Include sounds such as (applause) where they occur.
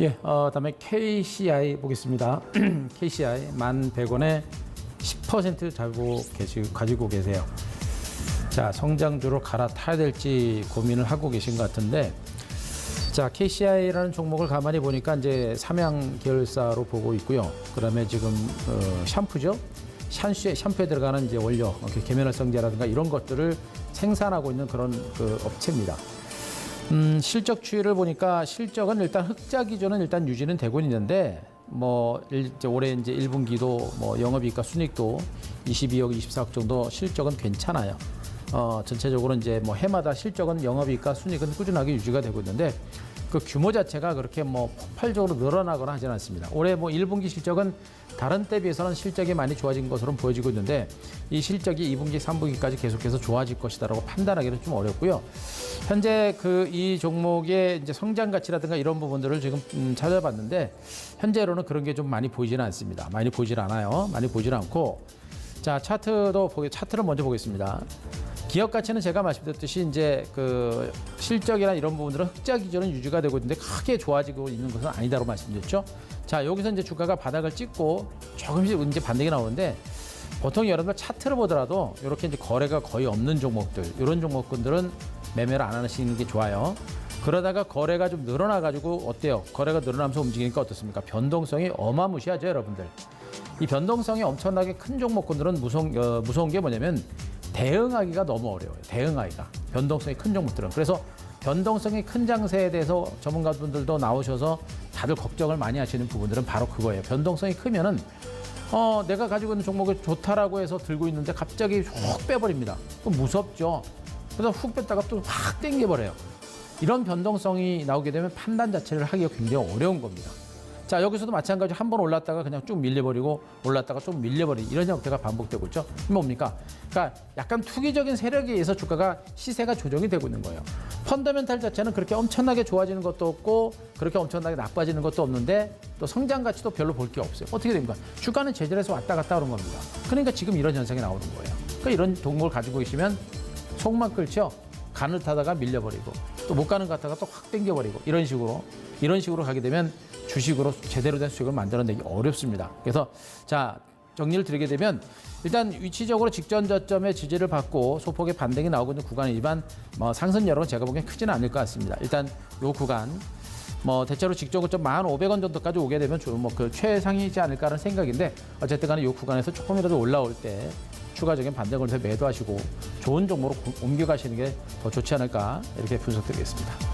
예, 어, 다음에 KCI 보겠습니다. (clears throat) KCI 만 100원에 10% 잡고 계시, 가지고 계세요. 자, 성장주로 갈아타야 될지 고민을 하고 계신 것 같은데, 자, KCI라는 종목을 가만히 보니까 이제 삼양 계열사로 보고 있고요. 그다음에 지금 어, 샴푸죠. 샴푸에, 샴푸에 들어가는 이제 원료, 이렇게 계면활성제라든가 이런 것들을 생산하고 있는 그런 그 업체입니다. 음, 실적 추이를 보니까 실적은 일단 흑자 기조는 일단 유지는 되고 있는데 뭐 일, 이제 올해 이제 1분기도 뭐 영업이익과 순익도 22억, 24억 정도 실적은 괜찮아요. 어, 전체적으로 이제 뭐 해마다 실적은 영업이익과 순익은 꾸준하게 유지가 되고 있는데 그 규모 자체가 그렇게 뭐 폭발적으로 늘어나거나 하지는 않습니다. 올해 뭐 1분기 실적은 다른 때 비해서는 실적이 많이 좋아진 것으로 보여지고 있는데 이 실적이 2분기, 3분기까지 계속해서 좋아질 것이다라고 판단하기는 좀 어렵고요. 현재 그 이 종목의 이제 성장 가치라든가 이런 부분들을 지금 음, 찾아봤는데 현재로는 그런 게 좀 많이 보이지는 않습니다. 많이 보이질 않아요. 많이 보이질 않고 자 차트도 보게 차트를 먼저 보겠습니다. 기업 가치는 제가 말씀드렸듯이 이제 그 실적이나 이런 부분들은 흑자 기조는 유지가 되고 있는데 크게 좋아지고 있는 것은 아니다고 말씀드렸죠. 자 여기서 이제 주가가 바닥을 찍고 조금씩 이제 반등이 나오는데 보통 여러분들 차트를 보더라도 이렇게 이제 거래가 거의 없는 종목들 이런 종목군들은 매매를 안 하시는 게 좋아요. 그러다가 거래가 좀 늘어나 가지고 어때요? 거래가 늘어나면서 움직이니까 어떻습니까? 변동성이 어마무시하죠, 여러분들. 이 변동성이 엄청나게 큰 종목군들은 무서운, 어, 무서운 게 뭐냐면 대응하기가 너무 어려워요. 대응하기가. 변동성이 큰 종목들은. 그래서 변동성이 큰 장세에 대해서 전문가분들도 나오셔서 다들 걱정을 많이 하시는 부분들은 바로 그거예요. 변동성이 크면은 어, 내가 가지고 있는 종목이 좋다라고 해서 들고 있는데 갑자기 훅 빼버립니다. 그럼 무섭죠. 그래서 훅 뺐다가 또 확 땡겨버려요. 이런 변동성이 나오게 되면 판단 자체를 하기가 굉장히 어려운 겁니다. 자 여기서도 마찬가지로 한 번 올랐다가 그냥 쭉 밀려버리고 올랐다가 좀 밀려버리는 이런 형태가 반복되고 있죠. 뭡니까? 그러니까 약간 투기적인 세력에 의해서 주가가 시세가 조정이 되고 있는 거예요. 펀더멘탈 자체는 그렇게 엄청나게 좋아지는 것도 없고 그렇게 엄청나게 나빠지는 것도 없는데 또 성장 가치도 별로 볼 게 없어요. 어떻게 됩니까? 주가는 제자리에서 왔다 갔다 하는 겁니다. 그러니까 지금 이런 현상이 나오는 거예요. 그러니까 이런 동목을 가지고 계시면 속만 끓죠. 간을 타다가 밀려버리고 또 못 가는 것 같다가 또 확 땡겨버리고 이런 식으로 이런 식으로 가게 되면 주식으로 제대로 된 수익을 만들어내기 어렵습니다. 그래서 자 정리를 드리게 되면 일단 위치적으로 직전 저점의 지지를 받고 소폭의 반등이 나오고 있는 구간이지만 뭐 상승 여력은 제가 보기엔 크지는 않을 것 같습니다. 일단 요 구간 뭐 대체로 직전 고점 1,500원 정도까지 오게 되면 뭐그 최상이지 않을까라는 생각인데 어쨌든 간에 이 구간에서 조금이라도 올라올 때 추가적인 반등을 더 매도하시고 좋은 종목으로 옮겨가시는 게 더 좋지 않을까 이렇게 분석드리겠습니다.